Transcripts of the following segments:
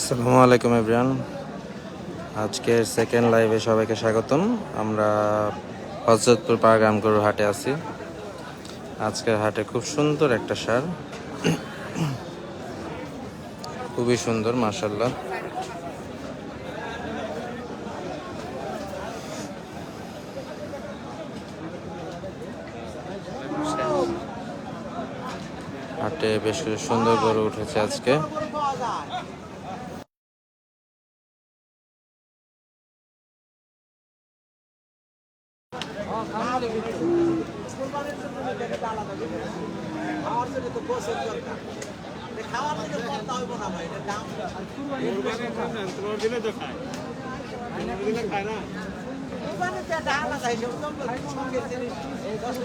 আসসালামু আলাইকুম এভরিয়ান আজকের সেকেন্ড লাইভে সবাইকে স্বাগতম। আমরা হজরতপুর পাড়গ্রামগরু হাটে আছি। আজকের হাটে খুব সুন্দর একটা সার। খুবই সুন্দর মার্শাল্লাহ হাটে বেশ সুন্দর গরু উঠেছে আজকে।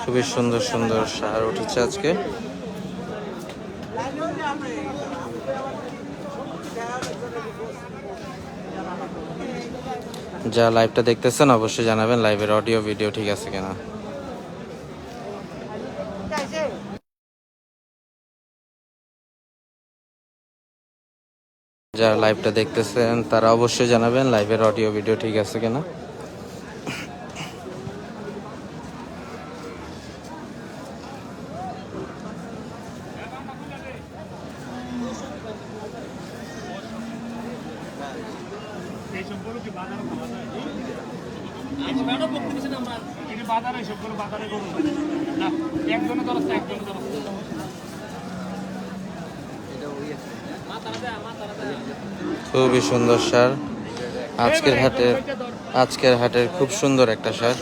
খুবই সুন্দর সুন্দর সার উঠেছে আজকে। যা লাইভটা দেখতেছেন, অবশ্যই জানাবেন লাইভের অডিও ভিডিও ঠিক আছে কিনা। যারা লাইভটা দেখতেছেন, তারা অবশ্যই জানাবেন লাইভের অডিও ভিডিও ঠিক আছে কিনা। বাজারে সবগুলো বাজারে করুন না একজনে ধরছে একজনে ধরছে খুবই সুন্দর সার। আজকের হাটের আজকের হাটের খুব সুন্দর একটা সার।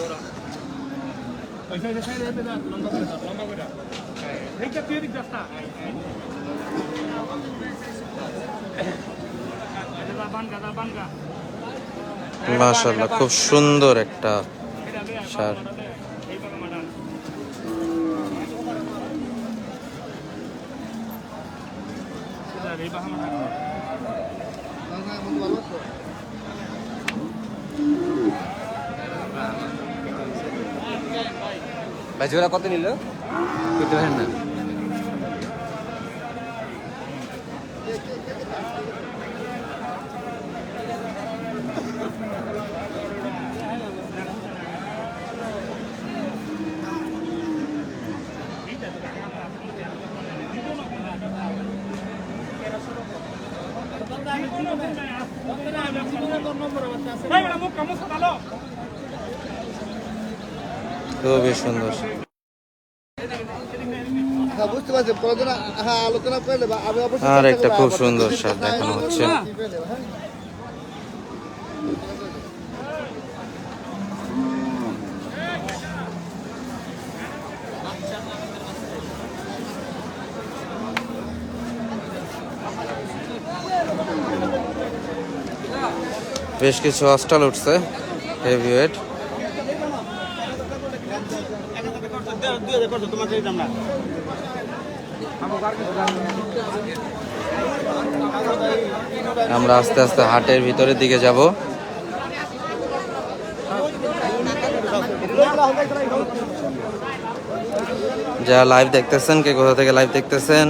মাশাল্লাহ খুব সুন্দর একটা সার। ভাই জোড়া কত নিল? করতে পারেন না খুবই সুন্দর হ্যাঁ বুঝতে পারছি পরে হ্যাঁ আলোচনা করলে বা আমি অবশ্যই আর একটা খুব সুন্দর সার দেখানো হচ্ছে। বেশ কিছু অস্টাল উঠছে হেভি ওয়েট আমরা আস্তে আস্তে হাটের ভিতরের দিকে যাব। যারা লাইভ দেখতেছেন, কে কোথা থেকে লাইভ দেখতেছেন,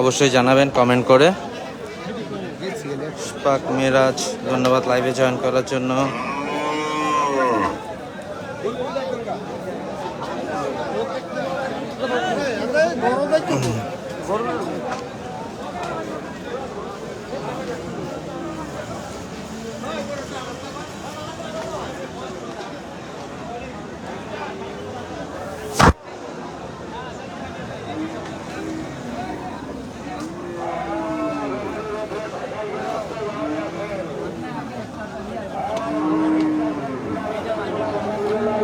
অবশ্যই জানাবেন কমেন্ট করে। পাক মিরাজ, ধন্যবাদ লাইভে জয়েন করার জন্য।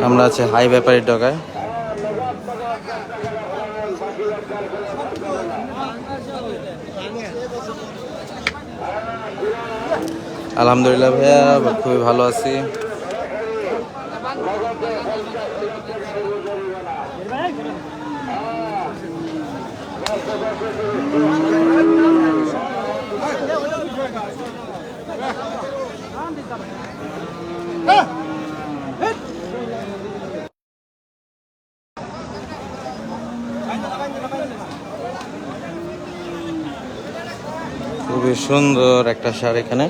আমরা আছি হাই ব্যাপারীর ডগায়। আলহামদুলিল্লাহ ভাইয়া খুবই ভালো আছি। খুবই সুন্দর একটা শাড়ি এখানে।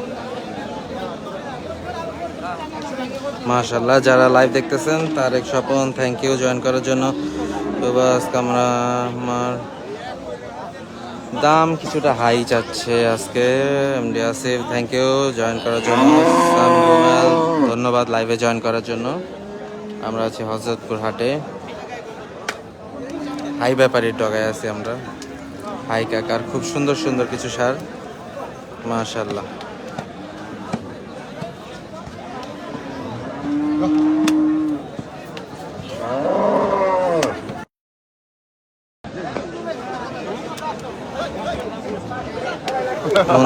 মাশাল্লাহ যারা লাইভ দেখতেছেন, Tarek Swapan thank you join করার জন্য। প্রবাস আমরা আমার দাম কিছুটা হাই চাচ্ছে আজকে। MD Asif thank you join করার জন্য। ধন্যবাদ লাইভে জয়েন করার জন্য। আমরা আছি হজরতপুর হাটে। হাই ব্যাপারীর ডগায় আছি আমরা। হাই কাকার, খুব সুন্দর সুন্দর কিছু সার। মাশাল্লাহ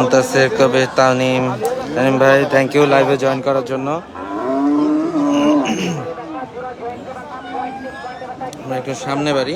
মুন্তাসির কবির তানিম। তানিম ভাই থ্যাংক ইউ লাইভে জয়েন করার জন্য। আমরা একটু সামনে বাড়ি।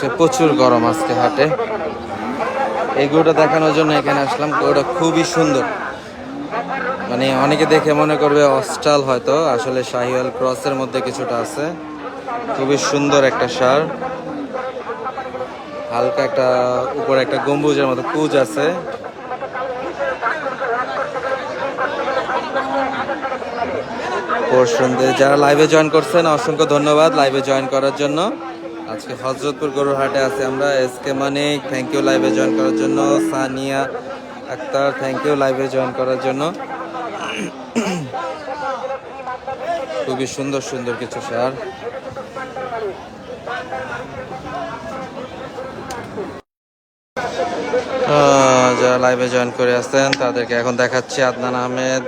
সে প্রচুর গরম আজকে হাটে। এই গরুটা দেখানোর জন্য এখানে আসলাম। গরুটা খুবই সুন্দর। মানে অনেকে দেখে মনে করবে অস্টাল হয়তো। আসলে শাহিওয়াল ক্রসের মধ্যে কিছুটা আছে। খুবই সুন্দর একটা সার। হালকা একটা উপরে একটা গম্বুজের মতো কুজ আছে। যারা লাইভে জয়েন করছেন, অসংখ্য ধন্যবাদ লাইভে জয়েন করার জন্য। আজকে হজরতপুর গরুর হাটে আছে আমরা। S K Manik thank you লাইভে জয়েন করার জন্য। সানিয়া আক্তার থ্যাংক ইউ লাইভে জয়েন করার জন্য। খুবই সুন্দর সুন্দর কিছু সার। যারা লাইভে জয়েন করে আসছেন, তাদেরকে এখন দেখাচ্ছি আদনান আহমেদ।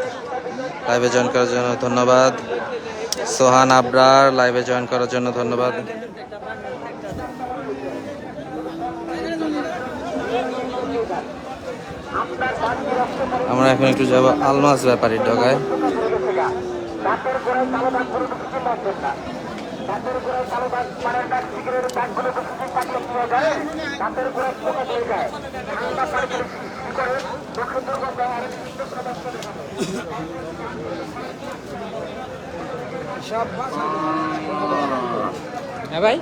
লাইভে জয়েন করার জন্য ধন্যবাদ। সোহান আবরার লাইভে জয়েন করার জন্য ধন্যবাদ। আমরা এখন একটু যাব আলমাস ব্যাপারীর ডগায়। হ্যাঁ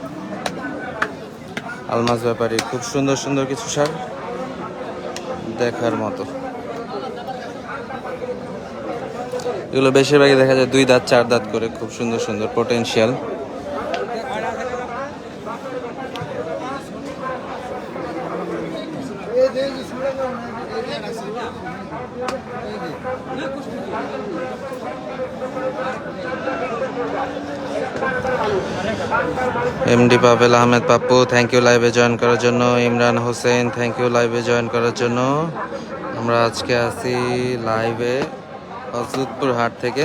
আলমাস ব্যাপারী, খুব সুন্দর সুন্দর কিছু সার দেখার মতো। এগুলো বেশিরভাগই দেখা যায় দুই দাঁত, চার দাঁত করে, খুব সুন্দর সুন্দর পোটেনশিয়াল এই যে এই যে শুনে নাও, এই যে আছে। এই যে। MD Pavel Ahmed Pappu thank you লাইভে জয়েন করার জন্য। ইমরান হোসেন থ্যাংক ইউ লাইভে জয়েন করার জন্য। আমরা আজকে আসি লাইভে হজরতপুর হাট থেকে।